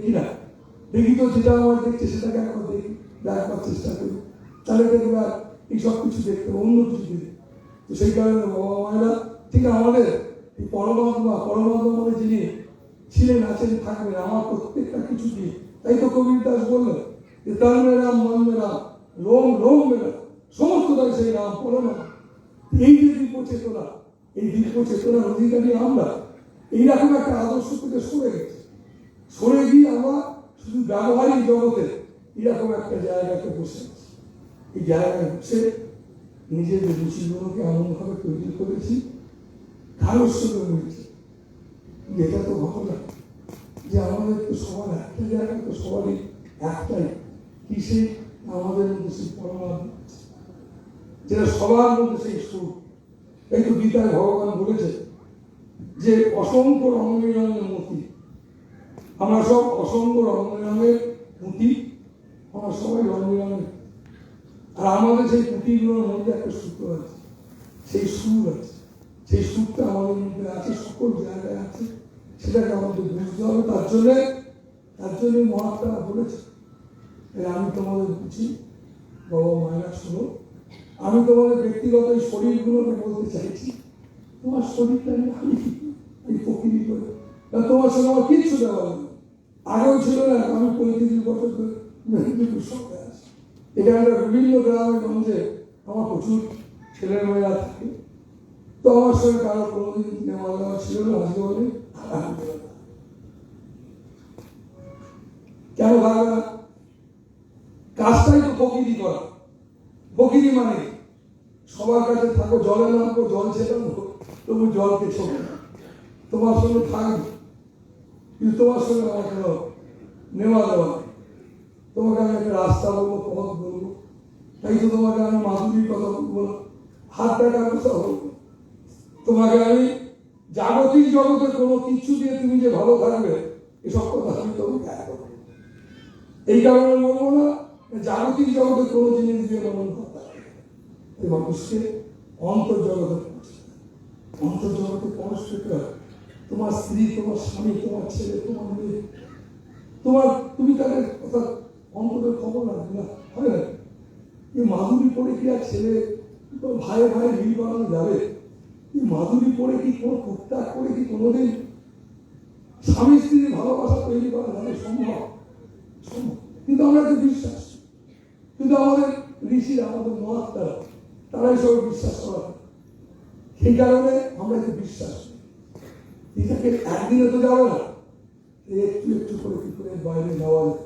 দেখি না দেখি তো যেটা আমার দেখছে সেটাকে একবার দেখি দেখার চেষ্টা করি। তাহলে দেখবে এই সব কিছু দেখতে অন্য কিছু দেখবে তো সেই কারণে বাবা মায়েরা, ঠিক আমাদের এই পরমাত্মা পরমাত্মা মানে যিনি ছিলেন, আছেন, থাকবেন, আমার প্রত্যেকটা কিছু দিয়ে। তাই তো কবির দাস বললেন যে, তার মেরাম মন মেরাম লোম মেরা সমস্ত তাই সেই রাম পরমা এই যে দীপ চেতনা, এই দীপ চেতনার অধিকারী আমরা, এইরকম একটা আদর্শ থেকে সরে গেছে। সরে গিয়ে আমরা শুধু ব্যবহারিক জগতে এরকম একটা জায়গাতে বসে এই জায়গায় বসে নিজেদের রুচিগুলোকে এমনভাবে তৈরি করেছি, কারোর সঙ্গে মিলছে এটা তো ঘটনা যে আমাদের তো সবার একটা জায়গা তো সবারই একটাই, কিসে আমাদের মধ্যে সেই যেটা সবার মধ্যে সেই সুর এই তো গীতায় ভগবান বলেছে যে অসংখ্য রঙ রঙের মতি আমরা সব অসংখ্য রঙ রঙের পুঁতি, আমরা সবাই রঙ রঙের আর আমাদের সেই পুঁতিগুলোর মধ্যে একটা সূত্র আছে, সেই সুর আছে। সেই সুরটা আমাদের মধ্যে আছে, সকল জায়গায় আছে। সেটাকে আমাদের বুঝতে হবে। তার জন্যে, তার জন্য মহাত্মা বলেছে আমি তোমাদের বুঝি, বাবা মায়েরা শোনো। আমি তোমাদের ব্যক্তিগত এই শরীরগুলোকে বলতে চাইছি, তোমার শরীরটা আমি আমি প্রকৃতি করে। তোমার সঙ্গে আমার কিচ্ছু দেওয়া নেই। আগেও ছিল না আমি পঁয়ত্রিশ বছর ধরে মেদিনীপুর শহরে আছি এখানে বিভিন্ন গ্রামে গঞ্জে আমার প্রচুর ছেলেমেয়েরা থাকে। তো আমার সঙ্গে কারও কোনোদিন নেওয়া দেওয়া ছিল না জীবনে আলহামদুলিল্লাহ কেন ভাবে না? কাজটাই তো প্রকৃতি করা। প্রকৃতি মানে সবার কাছে থাকো জলে নামবো জল ছেলাম তবু জলকে ছোট তোমার সঙ্গে থাকবে। কিন্তু তোমার সঙ্গে আমার কেন নেওয়া দেওয়া। নেই। তোমাকে আমি একটা রাস্তা বলব, পথ বলব। তাই তো তোমাকে আমি মাধুরীর কথা বলব না, হাত দেখার কথা বলব। তোমাকে আমি জাগতিক জগতে কোনো কিছু দিয়ে তুমি যে ভালো থাকবে, এসব কথা আমি তোমাকে বলব। এই কারণে বলব না, জাগতিক জগতে কোনো জিনিস দিয়ে মন এই মানুষকে অন্তর্জগতে পৌঁছে অন্তর্জগতে পৌঁছতে তোমার স্ত্রী, তোমার স্বামী, তোমার ছেলে, তোমার মেয়ে। তোমার, তুমি তাদের কথা অন্তরের খবর রাখবে না হবে না? এই মাধুরী পড়ে কি আর ছেলে? ভাই ভাই মিল বানানো যাবে। এই মাধুরী পড়ে কি কোনো টুকটাক করে কি কোনোদিন? স্বামী স্ত্রীর ভালোবাসা তৈরি করা যাবে সম্ভব? কিন্তু আমরা তো বিশ্বাস। কিন্তু আমাদের ঋষিরা আমাদের মহাত্মারা, তারাই সব বিশ্বাস করা। সেই কারণে আমরা যে বিশ্বাস এটাকে একদিনে তো যাবে না। একটু একটু করে কি করে বাইরে যাওয়া যায়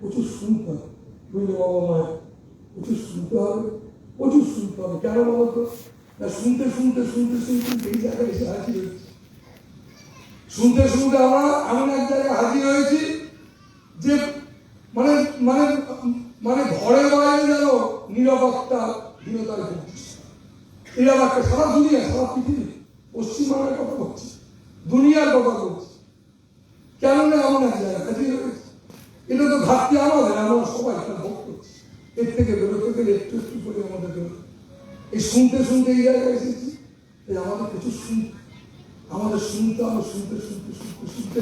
প্রচুর শুনতে হবে। বুঝলে বাবা মায়ের প্রচুর শুনতে হবে। প্রচুর শুনতে হবে। কেন বলো তো? না, শুনতে শুনতে শুনতে শুনতে এই জায়গায় এসে হাজির হয়েছি। শুনতে শুনতে আমরা এমন এক জায়গায় হাজির হয়েছি যে মানে মানে মানে ঘরে বাইরে যেন নিরাপত্তা, হীনতার ভুগছি নিরাপত্তা সারা দুনিয়া, সারা পৃথিবী পশ্চিমবাংলার কথা বলছি। দুনিয়ার কথা বলছি। কেন এমন এক জায়গা এটা তো ঘাটতি আমাদের আমরা সবাই এটা ভোগ করছি। এর থেকে বেরোতে গেলে একটু একটু করে আমাদের এই শুনতে শুনতে এই জায়গায় এসেছি এই আমাদের কিছু শুনতে। আমাদের শুনতে হবে শুনতে শুনতে শুনতে শুনতে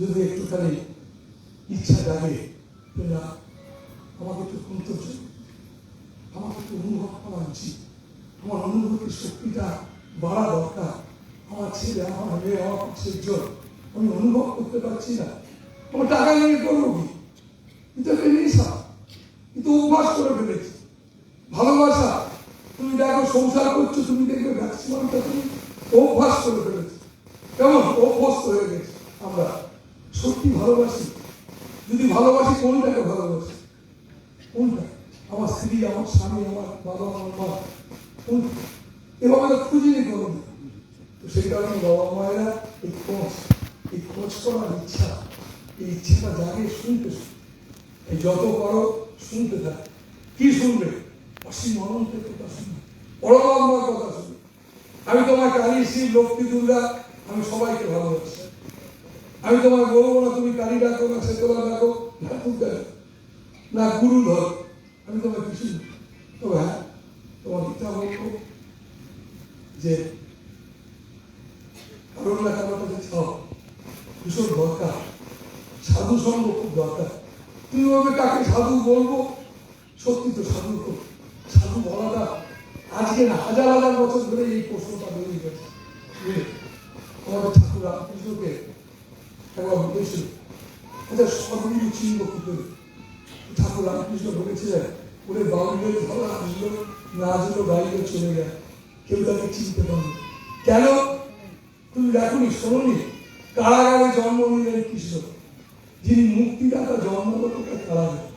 যদি একটুখানি ইচ্ছা জাগে না, আমাকে একটু শুনতে হচ্ছে আমাকে একটু অনুভব করা আমার অনুভূতির শক্তিটা বাড়া দরকার। আমার ছেলে আমার মেয়ে আমার পাশের জন আমি অনুভব করতে পারছি না। আমার টাকা নিয়ে করব কি? কিন্তু একটা কিন্তু অভ্যাস করে ফেলেছি। ভালোবাসা। তুমি দেখো, সংসার করছ, তুমি দেখবে ম্যাক্সিমামটা তুমি অভ্যাস করে ফেলেছো। কেমন? অভ্যস্ত হয়ে গেছে আমরা। সত্যি ভালোবাসি? যদি ভালোবাসি, কোনটাকে ভালোবাসি? কোনটা? আমার স্ত্রী, আমার স্বামী, আমার বাবা, আমার মা। কোনটা? এভাবে খুঁজিনি কোনো তো সেই কারণে বাবা মায়েরা এই খোঁজ এই খোঁজ করার ইচ্ছা, এই ইচ্ছাটা জাগে, শুনতে এই যত করো শুনতে থাক। কি শুনবে? অসীম অনন্তের কথা শুনবে। পরমাত্মার কথা শুনবে। আমি তোমার কালী শিব লক্ষ্মী দুর্গা, আমি সবাইকে ভালোবাসি। আমি তোমার বলব না তুমি কালী ডাকো, না সেতলা ডাকো, না দুর্গা না গুরু ধর। আমি তোমার কিছু। তবে হ্যাঁ তোমার গীতা বলব যে কারণ না কারোর কাছে ভীষণ দরকার। সাধু সঙ্গ খুব দরকার। তুমি ভাবে কাকে সাধু বলব? সত্যি তো সাধু তো। সাধু বলাটা আজকে হাজার হাজার বছর ধরে এই প্রশ্নটা বেরিয়ে গেছে? আমাদের ঠাকুর রামকৃষ্ণকে একবার বলেছিল আচ্ছা সর্বগুলো চিনব কি করে? ঠাকুর রামকৃষ্ণ বলেছিলেন, ওরে বাউলের ধরা আসলো না আসলো গাইলে চলে যায়। কেউ তাকে চিনতে পারবে কেন? তুমি দেখনি শোনি কারাগারে জন্ম নিলেন কৃষ্ণ যিনি মুক্তিদাতা জন্মগতকে কারাগারে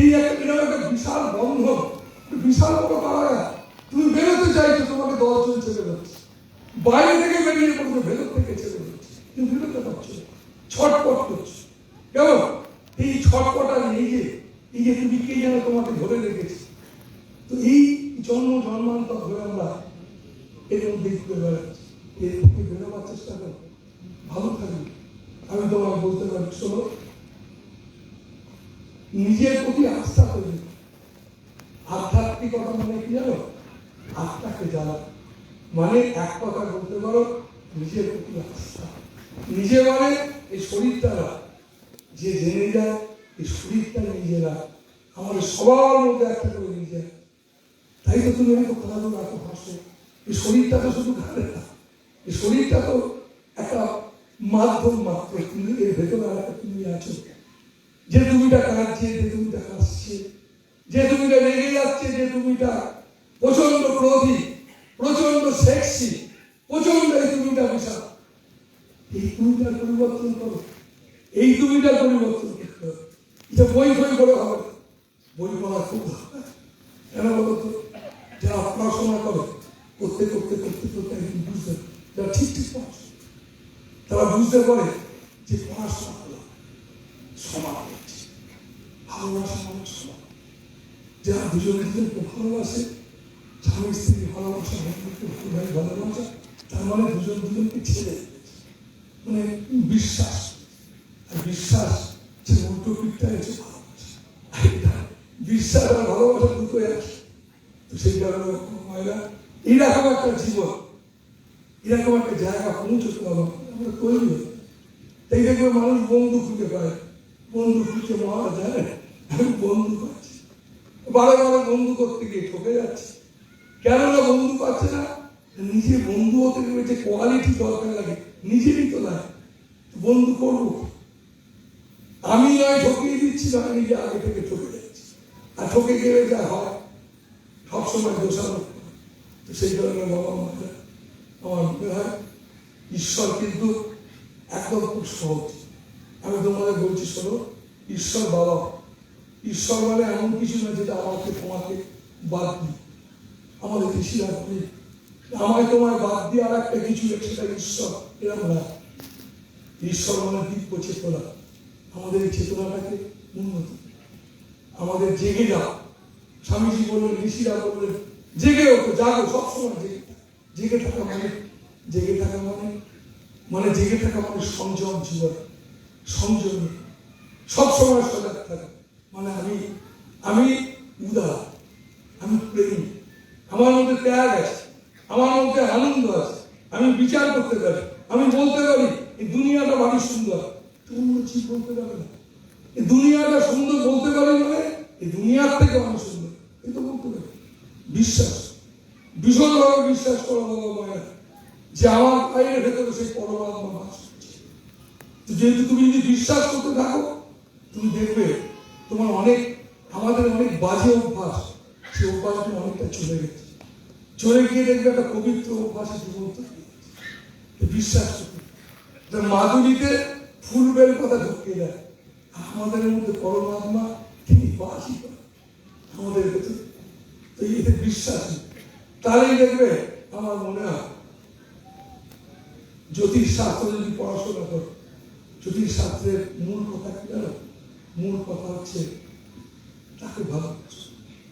এই একটা এরকম একটা বিশাল বন্ধন বিশাল বড় কারাগার। তুমি বেরোতে চাইছো, তোমাকে দশজন ছেড়ে যাচ্ছে বাইরে থেকে বেরিয়ে পড়বে ভেতর থেকে ছেড়ে যাচ্ছে তুমি বেরোতে পারছ ছটপট করছ। কেমন এই ছটপটা এই যে এই যে তুমি কে যেন তোমাকে ধরে রেখেছে। তো এই জন্ম জন্মান্তর ধরে আমরা এর মধ্যে ঘুরে বেড়াচ্ছি। এর থেকে বেরোবার চেষ্টা ভালো আমি তোমাকে বলতে পারি নিজের প্রতি আস্থা আধ্যাত্মিকতা মানে কি জানো? আত্মাকে জানা মানে এক কথা বলতে পারো, নিজের প্রতি আস্থা। নিজে মানে এই শরীরটা যে জেনে যায়, এই শরীরটা নিজে না। আমাদের সবার মধ্যে একটা করে তাই তো তুমি এত খেলাধুলা এত হাসো। এই শরীরটা তো শুধু ঘাটে না। শরীরটা তো একটা মাধ্যম মাত্র কিন্তু এর ভেতরে আর একটা তুমি আছো। যে তুমিটা কাঁদছে যে তুমিটা হাসছে যে তুমিটা রেগে যাচ্ছে যে তুমিটা প্রচণ্ড ক্রোধী প্রচণ্ড সেক্সি প্রচণ্ড এই তুমিটা বিশাল এই তুমিটার পরিবর্তন করো। এই তুমিটার পরিবর্তন হবে এটা বই বই করে হবে। বই পড়া খুব দরকার কেন বলতো যারা পড়াশোনা করে, করতে করতে করতে করতে একদিন বুঝতে যারা ঠিক ঠিক পড়াশোনা তারা বুঝতে পারে যে পড়াশোনা হলো সমান ভালোবাসা মানে সমান যারা দুজনে দুজনকে ভালোবাসে স্বামী স্ত্রী ভালোবাসা ভাই ভালোবাসা তার মানে দুজন দুজনকে ছেড়ে মানে বিশ্বাস। আর বিশ্বাস যে পিঠটা হচ্ছে ভালোবাসা। বিশ্বাস আর ভালোবাসা দুটোই আছে তো সেই কারণে মহিলা এইরকম একটা জীবন এরকম একটা জায়গা পৌঁছতে হবে আমরা তৈরি তাই দেখবে মানুষ বন্ধু খুঁজে পায়। বন্ধু খুঁজে মহারাজ জানে বন্ধু পাচ্ছি। বারে বারে বন্ধু করতে গিয়ে ঠকে যাচ্ছে। কেন না বন্ধু পাচ্ছে না? নিজে বন্ধু হতে গেলে যে কোয়ালিটি দরকার লাগে, নিজেরই তো নাই বন্ধু করব আমি নয় ঠকিয়ে দিচ্ছি না নিজে আগে থেকে ঠকে যাচ্ছি। আর ঠকে গেলে যা হয়, সবসময় দোষারোপ। তো সেই কারণে বাবা মায়েরা আমার ঈশ্বর কিন্তু একদম খুব সহজ। আমি তোমাদের বলছি, শোনো, ঈশ্বর বাবা। ঈশ্বর মানে এমন কিছু না যেটা আমাকে, তোমাকে বাদ দিই। আমাদের ঋষিরা বলে আমায় তোমায় বাদ দিয়ে আর একটা কিছু সেটা ঈশ্বর এরকম না। ঈশ্বর মানে দিব্য চেতনা আমাদের এই চেতনাটাকে উন্নতি। আমাদের জেগে যাও। স্বামীজি বললেন, ঋষিরা বললেন, জেগে ওঠো, জাগো, সবসময় জেগে। জেগে থাকা মানে জেগে থাকা মানে মানে জেগে থাকা মানে সংযম, জীবন। সংযম। সবসময় সজাগ থাকা। মানে আমি আমি উদার, আমি প্রেমী। আমার মধ্যে ত্যাগ আছে আমার মধ্যে আনন্দ আছে আমি বিচার করতে পারি। আমি বলতে পারি, এই দুনিয়াটা ভারী সুন্দর। তুমি ঠিক বলতে পারবে না। এই দুনিয়াটা সুন্দর বলতে পারি মানে এই দুনিয়ার থেকে আমি সুন্দর। এই তো বলতে পারি। বিশ্বাস। ভীষণভাবে বিশ্বাস করো বাবা মায়ের, যে আমার বাইরের ভেতরে সেই পরমাত্মা বাস যেহেতু তুমি যদি বিশ্বাস করতে থাকো, তুমি দেখবে তোমার অনেক, আমাদের অনেক বাজে অভ্যাস, সেই অভ্যাসগুলো অনেকটা চলে গেছে। চলে গিয়ে দেখবে একটা পবিত্র অভ্যাসে জীবন বিশ্বাস করতে মাধুরীতে ফুল বেল কথা ঢুকিয়ে দেয়। আমাদের মধ্যে পরমাত্মা তিনি বাসই করেন আমাদের ভেতরে। তো এতে বিশ্বাস নেই। তাহলেই দেখবে? আমার মনে হয় জ্যোতিষ শাস্ত্র যদি পড়াশোনা করো, জ্যোতিষ শাস্ত্রের মূল কথা কি জানো? মূল কথা হচ্ছে তাকে ভালোবাসো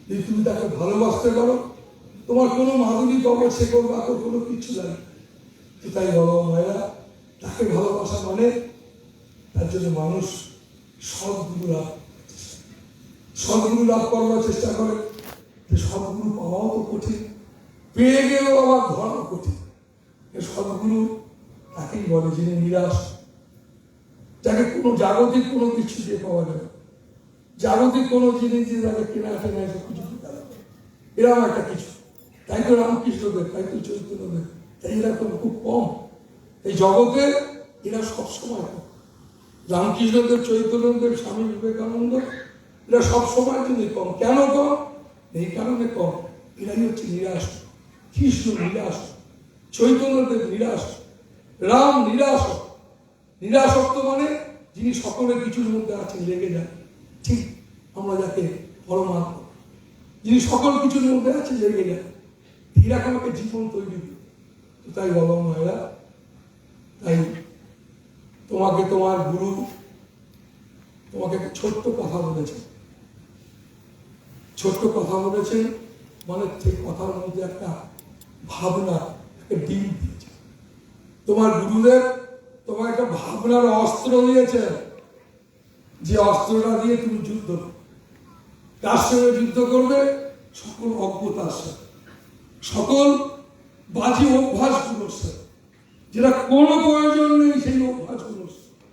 যদি তুমি তাকে ভালোবাসতে পারো, তোমার কোনো মাধুরী কবর সে করবে আর কোনো কিছু লাগে না। তো তাই বাবা মায়েরা তাকে ভালোবাসা মানে তার জন্য মানুষ সদ্গুরু লাভ সদ্গুরু লাভ করবার চেষ্টা করে সদ্গুরু পাওয়াও তো কঠিন। পেয়ে গেলেও আবার ধরাও কঠিন এ সদ্গুরু তাকেই বলে যিনি নিরাশ। যাকে কোনো জাগতিক কোনো কিছু দিয়ে পাওয়া যাবে। জাগতিক কোনো জিনিস দিয়ে তাকে কেনা কেনা এসব কিছু এরকম একটা কিছু। তাই তো রামকৃষ্ণদেব তাই তো চৈতন্যদেব তাই এরকম খুব কম। এই জগতে এরা সবসময় রামকৃষ্ণদেব চৈতন্যদেব স্বামী বিবেকানন্দ, এরা সবসময় জন্য কম। কেন কম? এই কারণে কম। এরাই হচ্ছে নিরাশ। কৃষ্ণ নিরাশ চৈতন্যদেব নিরাশ, রাম নিরাশ। নিরাসক্ত মানে যিনি সকলের কিছুর মধ্যে আছেন লেগে যান। ঠিক আমরা যাকে পরমাত্মা। যিনি সকল কিছুর মধ্যে আছেন লেগে যান। এরকম একটা জীবন তৈরি তো তাই বাবা মায়েরা, তাই তোমাকে তোমার গুরু তোমাকে একটা ছোট্ট কথা বলেছে। ছোট্ট কথা বলেছেন মানে সেই কথার মধ্যে একটা ভাবনা একটা ডিম দিয়েছে। তোমার গুরুদেব তোমার একটা ভাবনার অস্ত্র দিয়েছে যে অস্ত্রটা দিয়ে তুমি যুদ্ধ। কার। সঙ্গে যুদ্ধ করবে? সকল অজ্ঞতার সাথে সকল বাজে অভ্যাসগুলোর সাথে যেটা কোনো প্রয়োজন নেই সেই অভ্যাসগুলোর সাথে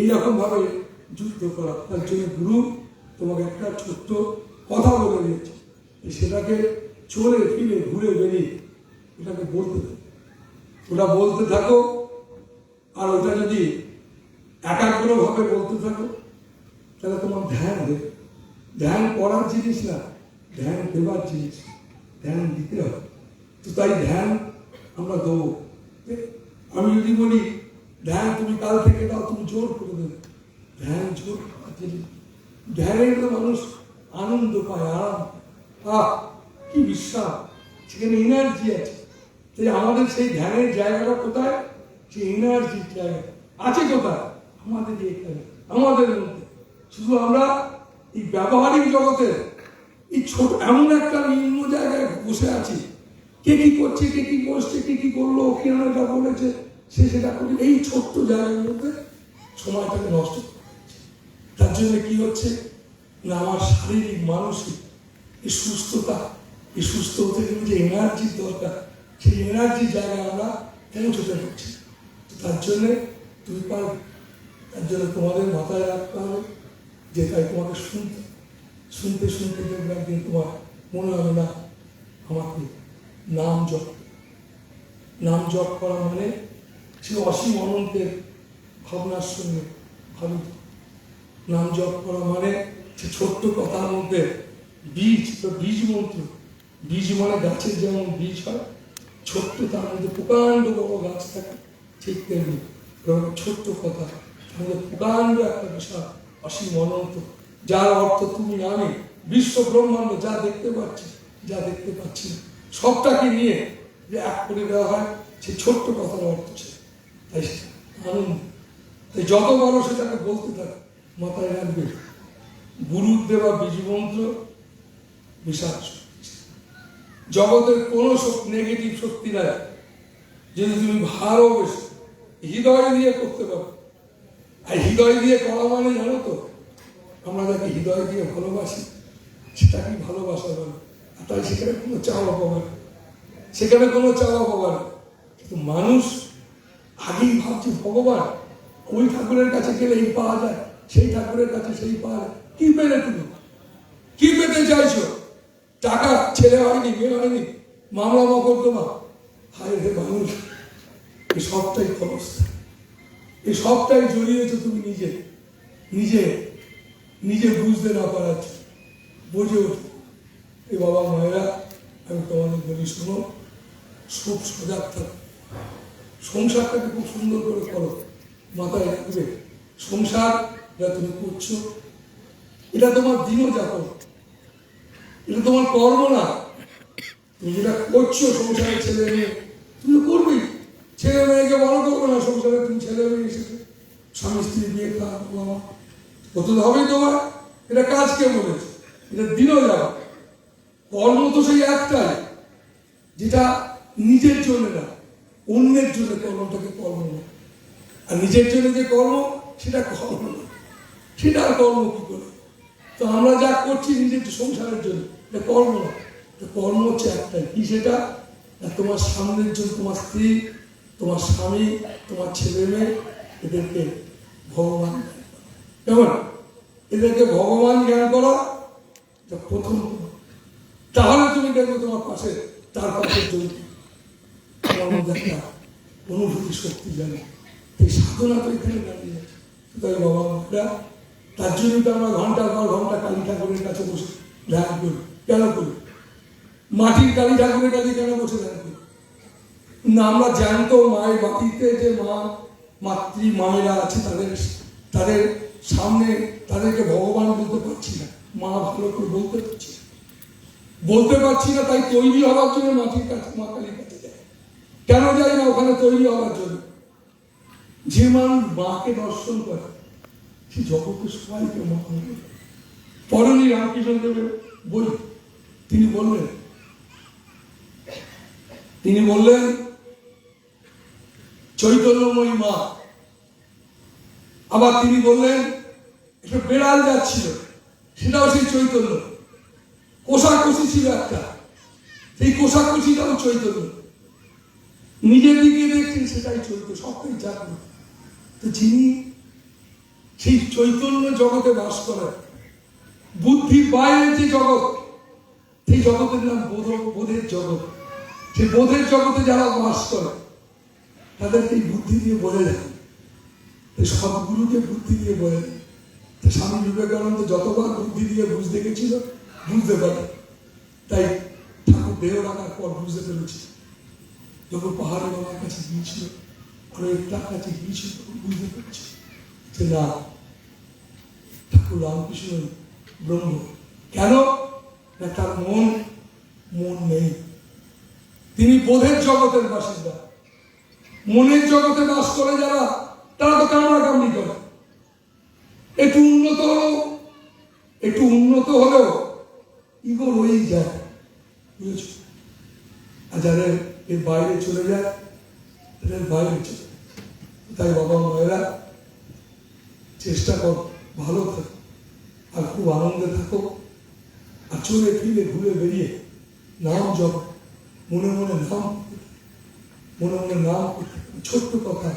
এইরকম ভাবে যুদ্ধ করা। তার জন্য গুরু তোমাকে একটা ছোট্ট কথা বলে দিয়েছে। সেটাকে চলে ফিরে ঘুরে বেরিয়ে এটাকে বলতে থাকো। ওটা বলতে থাকো, আর ওটা যদি একাগ্রভাবে বলতে থাকো, তাহলে তোমার ধ্যান হবে ধ্যান করার জিনিস না, ধ্যান দেবার জিনিস। ধ্যান দিতে হবে। তো তাই ধ্যান আমরা দেবো। আমি যদি বলি, ধ্যান তুমি কাল থেকে দাও, তুমি জোর করে দেবে। ধ্যান জোর করার জিনিস। ধ্যানের মানুষ আনন্দ পায়, আরাম আহ! কি বিশ্বাস? সেখানে এনার্জি আছে। তাই আমাদের সেই ধ্যানের জায়গাটা কোথায়? সেই এনার্জির জায়গা। আছে কোথায়? আমাদের এখানে, আমাদের মধ্যে। শুধু আমরা এই ব্যবহারিক জগতে এই ছোট, এমন একটা নিম্ন জায়গায় বসে আছি। কে কি করছে, কে কি করছে কে কি করল, কে এটা বলেছে, সে সেটা করে। এই ছোট্ট জায়গার মধ্যে সময়টাকে নষ্ট তার জন্য কি হচ্ছে? না, আমার শারীরিক, মানসিক সুস্থতা এই সুস্থ হতে গেলে যে এনার্জির দরকার, সেই এনার্জির জায়গায় আমরা পৌঁছতে পারছি তো তার জন্যে তুমি পারবে তার জন্য তোমাদের মাথায় রাখতে হবে, যে তাই তোমাকে শুনতে শুনতে শুনতে দেখবে একদিন তোমার মনে হবে, না, আমাকে নাম জপ নাম জপ করা মানে সে অসীম অনন্তের ভাবনার সঙ্গে ভাবিত। নাম জপ করা মানে সে ছোট্ট কথার মধ্যে বীজ তো বীজ মন্ত্র বীজ মানে গাছের যেমন বীজ হয় ছোট্ট তার মধ্যে প্রকাণ্ড বড় গাছ থাকে ঠিক তেমনি ছোট্ট কথা। তার মধ্যে প্রকাণ্ড একটা বিষয় অসীম অনন্ত যার অর্থ তুমি আমি বিশ্ব ব্রহ্মাণ্ড যা দেখতে পাচ্ছি যা দেখতে পাচ্ছি না, সবটাকে নিয়ে যে এক করে দেওয়া হয় সে ছোট্ট কথার অর্থ সে। তাই আনন্দ। তাই যত বড় সেটাকে বলতে থাকে মাথায় রাখবে গুরুর দেওয়া বীজ মন্ত্র বিশাল শক্তি। জগতের কোনো নেগেটিভ শক্তি নাই। যদি তুমি ভালোবেসে হৃদয় দিয়ে করতে পারো। আর হৃদয় দিয়ে করা মানে জানো তো, আমরা যাকে হৃদয় দিয়ে ভালোবাসি সেটা কি ভালোবাসা বলে। আর তাই সেখানে কোনো চাওয়া পাবে না। সেখানে কোনো চাওয়া পাবে না। কিন্তু মানুষ আগেই ভাবছে, ভগবান, ওই ঠাকুরের কাছে গেলে এই পাওয়া যায়, সেই ঠাকুরের কাছে সেই পাওয়া যায়। কি পেলে তুমি? কি পেতে চাইছো? টাকা ছেলে হয়নি মেয়ে হয়নি মামলা মকদ্দমা। হায় রে মানুষ এই সবটাই খরচ এই সবটাই জড়িয়েছো তুমি নিজে। নিজে নিজে বুঝতে না জন্য। বুঝে ওঠো। এই বাবা মায়েরা, আমি তোমাদের বলি শোনো, খুব সজাগ থাকো। সংসারটাকে খুব সুন্দর করে করো। মাথায় রাখবে। সংসার যা তুমি করছ, এটা তোমার দিনযাপন। এটা তোমার কর্ম না। তুমি যেটা করছ সংসারে ছেলে মেয়ে, তুমি তো করবেই ছেলে মেয়েকে বড় করবে না, সংসারে তুমি ছেলে মেয়ে এসেছে। স্বামী, স্ত্রী বিয়ে খাওয়া বাবা। হতে হবেই তোমার? এটা কাজকে বলেছে? এটা দিনও যাও। কর্ম তো সেই একটাই, যেটা নিজের জন্য না, অন্যের জন্য কর্মটাকে কর্ম না। আর নিজের জন্য যে কর্ম, সেটা কর্ম না। সেটা আর কর্ম কি করে? তো আমরা যা করছি নিজের সংসারের জন্য এটা কর্ম। কর্ম হচ্ছে একটাই। কি সেটা? তোমার সামনের জন্য তোমার স্ত্রী, তোমার স্বামী, তোমার ছেলে মেয়ে, এদেরকে ভগবান কেমন? এদেরকে ভগবান জ্ঞান করা প্রথম। তাহলে তুমি দেখবে তোমার পাশে, তার পাশে চলবে তোমার মধ্যে একটা অনুভূতি শক্তি জানে এই সাধনা তো এখানে দাঁড়িয়ে আছে। তাই বাবা মারা তার জন্য তো আমরা ঘণ্টা পর ঘণ্টা কালী ঠাকুরের কাছে বসে ধ্যান করি। কেন করি মাটির কালী ঠাকুরের কাছে কেন বসে করি না, আমরা জ্যান্ত মায়ের বাড়িতে যে মা, মাতৃ, মায়েরা আছে তাদের তাদের সামনে তাদেরকে ভগবান বলতে পারছি না। মা ভালো করে বলতে পারছি না। বলতে পারছি না, তাই তৈরি হওয়ার জন্য মাটির কাছে মা কালীর কাছে যায়। কেন যাই না ওখানে তৈরি হওয়ার জন্য? যে মানুষ মাকে দর্শন করে, সে জগতের সবাইকে মা মনে। পরনী রামকৃষ্ণ দেবের বই তিনি বললেন তিনি বললেন, চৈতন্যময়ী মা। আবার তিনি বললেন, একটা বেড়াল যাচ্ছিল, সেটাও সেই চৈতন্য। কোষাকষি ছিল একটা। সেই কোষাকষিটাও চৈতন্য। নিজের দিকে দেখছেন, সেটাই চৈতন্য, সবটাই জাগ্রত। তো যিনি সেই চৈতন্য জগতে বাস করেন বুদ্ধির বাইরে যে জগৎ সেই জগতের নাম বোধ, বোধের জগৎ। সেই বোধের জগতে যারা বাস করে, তাদেরকে এই বুদ্ধি দিয়ে বলে এই সবগুলোকে বুদ্ধি দিয়ে বলে তো স্বামী বিবেকানন্দ যতবার বুদ্ধি দিয়ে বুঝতে গেছিল বুঝতে পারে। তাই ঠাকুর দেহ রাখার পর বুঝতে পেরেছি যখন পাহাড়ে বাবার কাছে গিয়েছিল অনেকটার কাছে গিয়েছিল বুঝতে পেরেছি যে না, ঠাকুর রামকৃষ্ণ ব্রহ্ম। কেন? তার মন মন নেই। তিনি বোধের জগতের বাসিন্দা। মনের জগতে বাস করে যারা, তারা তো কামড়া কামড়ি করে। একটু উন্নত হলেও, একটু উন্নত হলেও ইগো রয়েই যায়, বুঝেছ? আর যাদের এর বাইরে চলে যায়, তাদের বাইরে চলে। তাই বাবা মায়েরা চেষ্টা কর, ভালো থাকো, আর খুব আনন্দে থাকো। চলে ফিরে ঘুরে বেরিয়ে নাম জপ, মনে মনে নাম, মনে মনে নাম, ছোট্ট কথা।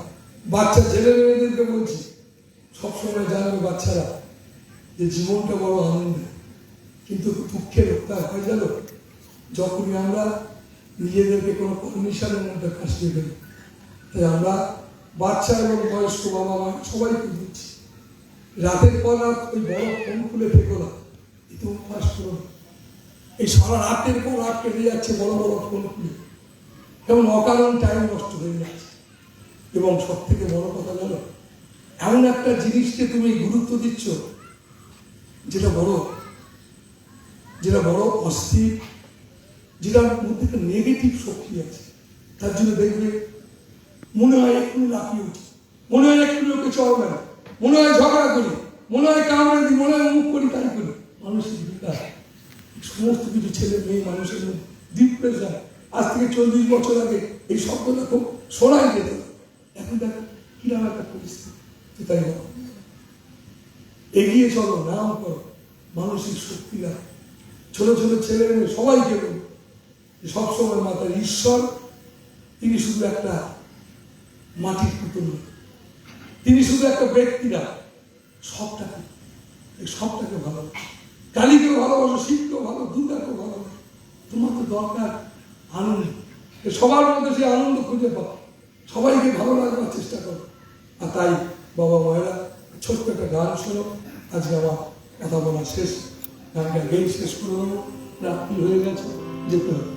বাচ্চা ছেলে মেয়েদেরকে বলছি, সবসময় জানবে বাচ্চারা যে জীবনটা বড় আনন্দের। কিন্তু দুঃখের উত্তাপ হয়ে গেল যখনই আমরা নিজেদেরকে কোনো কন্ডিশনের মধ্যে ফাঁসিয়ে ফেলি। তাই আমরা বাচ্চা এবং বয়স্ক বাবা মা সবাইকে দিচ্ছি। রাতের পর রাত ওই বড় ফোন খুলে থেকো না এতে অভ্যাস করো না। এই সারা রাতের পর রাত কেটে যাচ্ছে বড় বড় ফোন খুলে এবং অকারণ টাইম নষ্ট হয়ে যাচ্ছে। এবং সব থেকে বড় কথা জানো, এমন একটা জিনিসকে তুমি গুরুত্ব দিচ্ছ, যেটা বড় যেটা বড় অস্থির, যেটার মধ্যে একটা নেগেটিভ শক্তি আছে। তার জন্য দেখবে, মনে হয় এক্ষুনি লাফিয়ে উঠি মনে হয় এক্ষুনি ওকে চড় মেরে মনে হয় ঝগড়া করি। মনে হয় কামড়ে দিই, মনে হয় অমুক করি, তাই করি। মানুষের বিকাশ। সমস্ত কিছু ছেলে মেয়ে মানুষের মধ্যে ডিপ্রেশন আজ থেকে চল্লিশ বছর আগে এই শব্দটা খুব শোনাই যেত। এখন দেখ কীরকম একটা পরিস্থিতি। তাই বলো। এগিয়ে চলো নাম করো। মানসিক শক্তি রাখো ছোট ছোট ছেলে মেয়ে সবাইকে বলব যে সবসময় মাতার ঈশ্বর, তিনি শুধু একটা মাটির পুতুল। তিনি শুধু একটা ব্যক্তিরা সবটাকে সবটাকে ভালোবাসো। কালীকেও ভালোবাসো, শিবকেও ভালো দুর্গাকেও ভালোবাসো। তোমার তো দরকার আনন্দ সবার মধ্যে সেই আনন্দ খুঁজে পাও সবাইকে ভালো রাখবার চেষ্টা করো। আর তাই, বাবা মায়েরা, ছোট্ট একটা গান শোনো। আজকে আমার কথা বলা শেষ। গানটা গেই শেষ করে দেবো। রাত্রি হয়ে গেছে। যেতে হবে।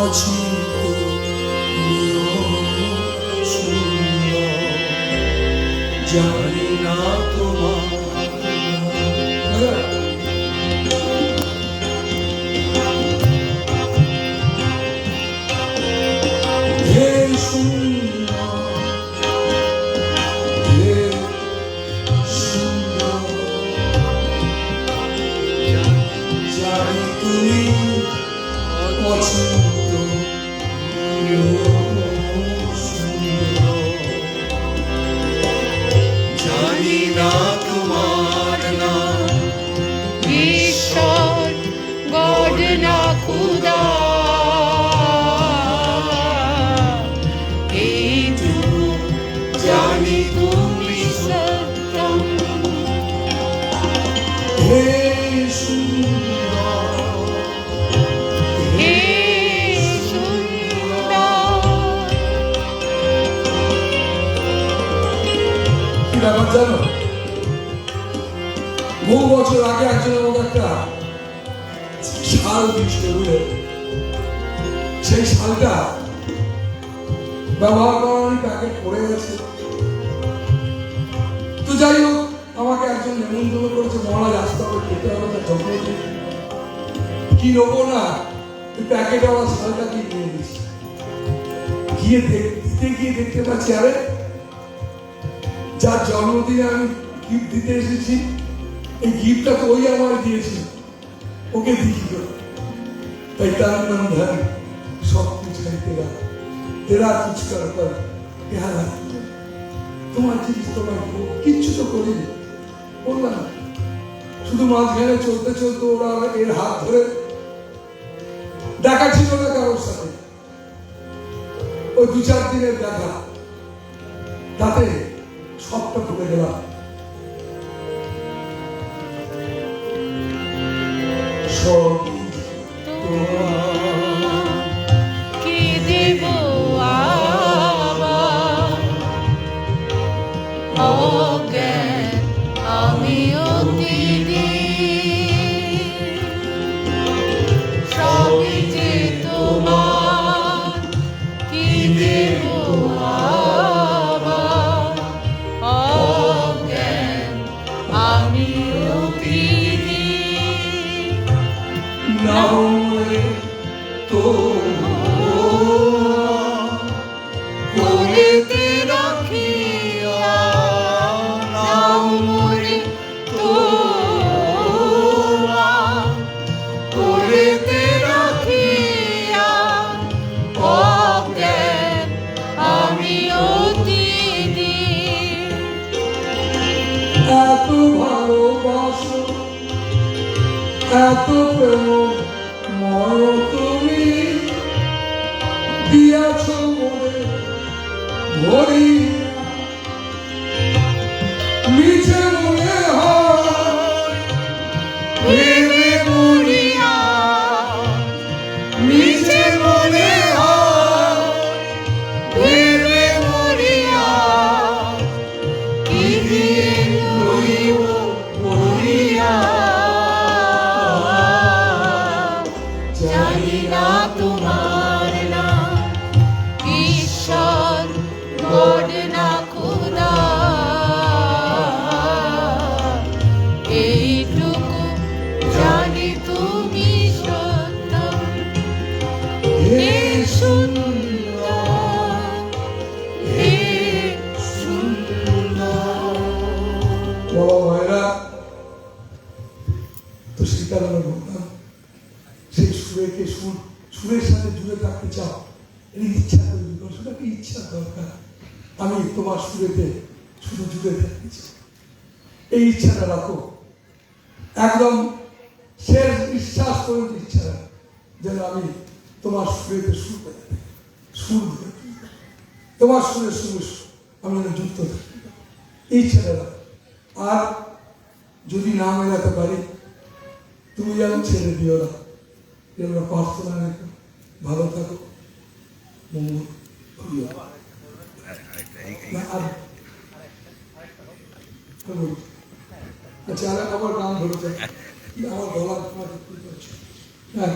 watching. ব্যাপার জানো বহু বছর আগে একজন আমাকে একটা শাল দিয়েছিল সেই শালটা ব্যবহার করার প্যাকেট পড়ে গেছে। তো যাই হোক, আমাকে একজন নেমন্তন্ন করেছে, মহারাজ আসতে হবে খেতে হবে তার যত্ন কি নেব না ওই প্যাকেটে আমার শালটা কি নিয়ে দিচ্ছি গিয়ে দেখ- দিতে গিয়ে দেখতে পাচ্ছি, আরে যার জন্মদিনে আমি গিফট দিতে এসেছি, এই গিফটটা তো ওই আমার দিয়েছে। ওকে দিকি করে তাই তার নাম ধরে সব কিছু তেরা। তেরা কিছু করার পর তোমার জিনিস তোমার কিচ্ছু তো করি বললাম শুধু মাঝখানে চলতে চলতে ওরা এর হাত ধরে দেখা ছিল না কারোর সাথে। ওই দু চার দিনের দেখা। তাতে সবটা ঢুকে গেলাম। সব সুরের সাথে জুড়ে থাকতে চাও এই ইচ্ছা তৈরি করো সেটা কি ইচ্ছা দরকার। আমি তোমার সুরেতে শুধু জুড়ে থাকতে চাই। এই ইচ্ছাটা রাখো। একদম শেষ বিশ্বাস করে ইচ্ছা যেন আমি তোমার সুরেতে সুর পেতে সুর তোমার সুরের সুর আমি যেন যুক্ত থাকি। এই ইচ্ছাটা রাখো। আর যদি না মেলাতে পারি, তুমি যেন ছেড়ে দিও না। এগুলো প্রার্থনা রেখো ভালো থাকো। মঙ্গল আর। আচ্ছা আমার নাম ধরেছে আমার গলা তোমার হ্যাঁ